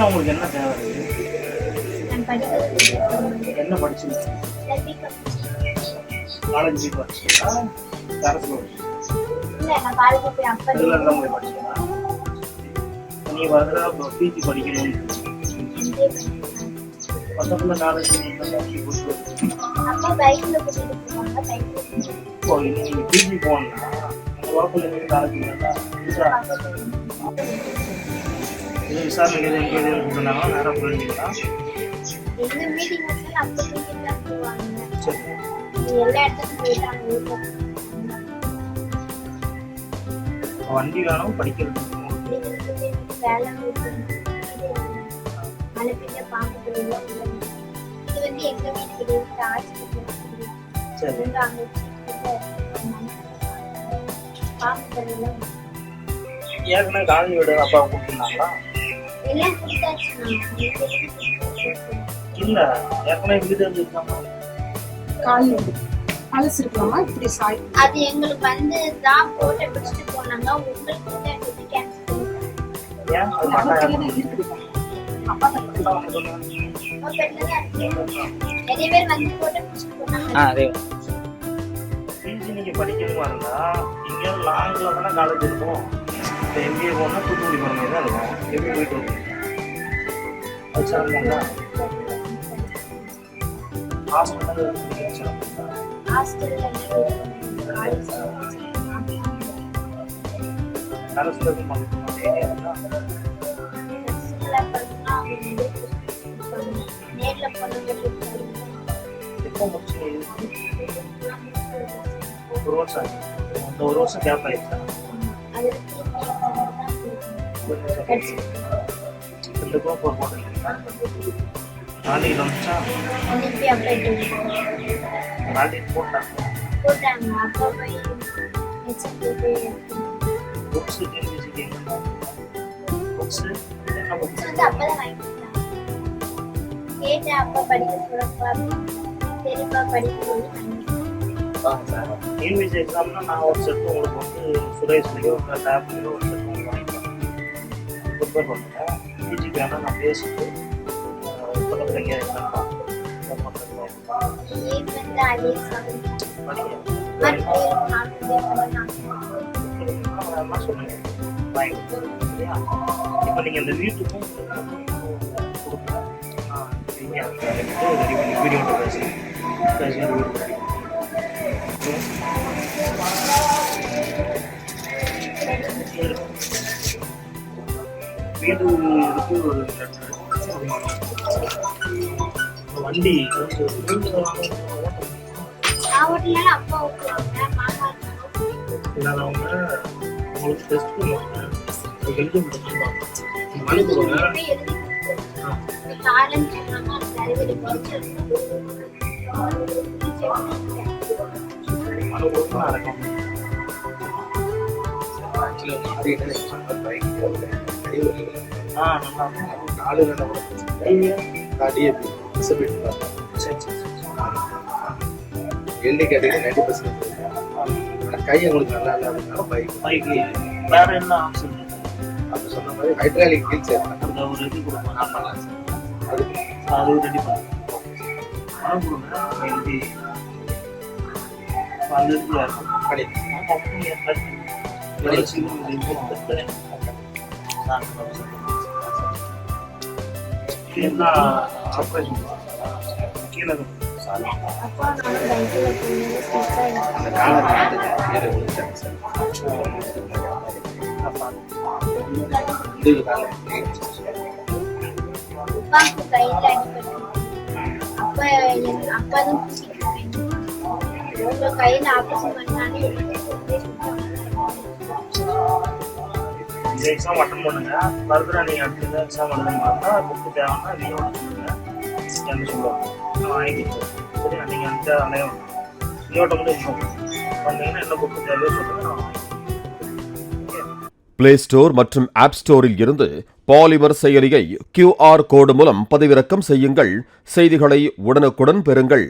உங்களுக்கு என்ன தேவை? என்ன படிச்சிருக்கீங்க? காலேஜ் படிச்சீங்களா தான் போய் படிச்சீங்களா நீ இப்போ பிஜி பண்ணிருக்கேன் பக்கத்துல காலேஜ் இப்போ நீங்க பிஜி போகணும்னா உங்க காலேஜ் இது விசாரணை எது எங்கே எது கொடுத்தாங்களா நேரம் போயிருந்தீங்களா வண்டி வேணும் தெரியல ஏற்கனவே காலேஜ் வீடு அப்பா கொடுத்தாச்சு இல்ல ஏற்கனவே வீடு இருந்துருக்காங்க கால். பழசு இருக்கலாமா இப்படி சாய். அது எங்களுக்கு வந்து தான் போட்டோ பிடிச்சிட்டு போனாங்க. உங்களுக்கு வந்து எனக்கு நிறைய பேர் வந்து போட்டோ பிடிச்சிட்டு போனாங்க. ஆ அதே. பிஜி நீங்க படிக்கணுமா இருந்தா இங்கேயும் லாங்ல தானே காலேஜ் இருக்கும். இப்போ எம்பிஏ போனால் தூத்துக்குடி போகிற மாதிரி தான் இருக்கும் எப்படி போயிட்டு வருவீங்க அது சிரமங்களா ஹாஸ்பிட்டல் சிரமங்களா ஹாஸ்டல்ல காலேஜ் எப்போ முடிச்சு ஒரு வருஷம் அந்த ஒரு வருஷம் கேப் ஆயிடுச்சா ரெண்டுக்கும் ஒரு போட்டுருக்கீங்களா நாளைக்கு வந்துச்சா அனுப்பி அப்ளை நாளைக்கு போட்டாங்க போட்டாங்க அப்பா போய் எக்ஸாம் புக்ஸ் டிஎன்பிசிக்கு எங்க புக்ஸ் என்ன புக்ஸ் வந்து அப்பதான் கேட்டேன் அப்பா படிக்க படிக்க சொல்லி எக்ஸாம்னா நான் ஒரு செட்டு உங்களுக்கு வந்து சுரேஷ்லையோ இல்லை ஒரு செட் ப்ரிப்பேர் பண்ணுறேன் பிஜி வேணால் நான் பேசிட்டு பக்கத்தில் எங்கேயா சரியா இப்போ நீங்கள் இந்த வீட்டுக்கும் இங்கே வீடியோ ready வீடு இருக்கு ஒரு லெட்டர் வண்டி நான் இல்லாதவங்க டெஸ்ட் பண்ணுவாங்க எழுதி முடிச்சுருவாங்க ஆ நல்லா இருக்கும். ஐயா. சரி சரி சரி எல்லி கேட்டீங்கன்னா நைன்டி பர்சன்ட் கை உங்களுக்கு நல்லா இல்லாததுனால பைக் பைக்கு வேற என்ன ஆப்ஷன் அப்படி சொன்ன மாதிரி ஹைட்ராலிக் வீல் சேர்க்கலாம் அந்த ஒரு இது கொடுப்பாங்க பண்ணலாம் சார் அது அது ரெடி பண்ணுங்க பணம் கொடுங்க எழுதி அந்த இதுல இருக்கும் பண்ணி கம்பெனி எவ்வளோ சீக்கிரம் முடியுமோ என்ன ஆப்ரேஷன் கீழே சாரி அப்பா நானும் பேங்க்ல போனது ஸ்ட்ரெஸ் ஆயிடுச்சு அந்த காலர் வந்து கீழே விழுந்துட்டாங்க சார் முதுகு காலம் அப்பாவுக்கு கையில அடிபட்டு அப்பா என் அப்பா தான் கூட்டிட்டு போய் இந்த எக்ஸாம் அட்டன் பண்ணுங்க. ஃபர்தராக நீங்கள் அடுத்த எக்ஸாம் அட்டன் எழுதணும்னா புக்கு தேவைன்னா நீங்க சொல்லுங்க. என்ன சொல்லுவாங்க. நான் வாங்கி சரியா? நீங்கள் அந்த அலையம் நீயோட்ட மட்டும் இன்ஃபார்ம் பண்ணீங்கன்னா என்ன புக்கு தேவையோ சொல்லுங்க நான் பிளே ஸ்டோர் மற்றும் ஆப் ஸ்டோரில் இருந்து பாலிமர் செயலியை கியூஆர் கோடு மூலம் பதிவிறக்கம் செய்யுங்கள். செய்திகளை உடனுக்குடன் பெறுங்கள்.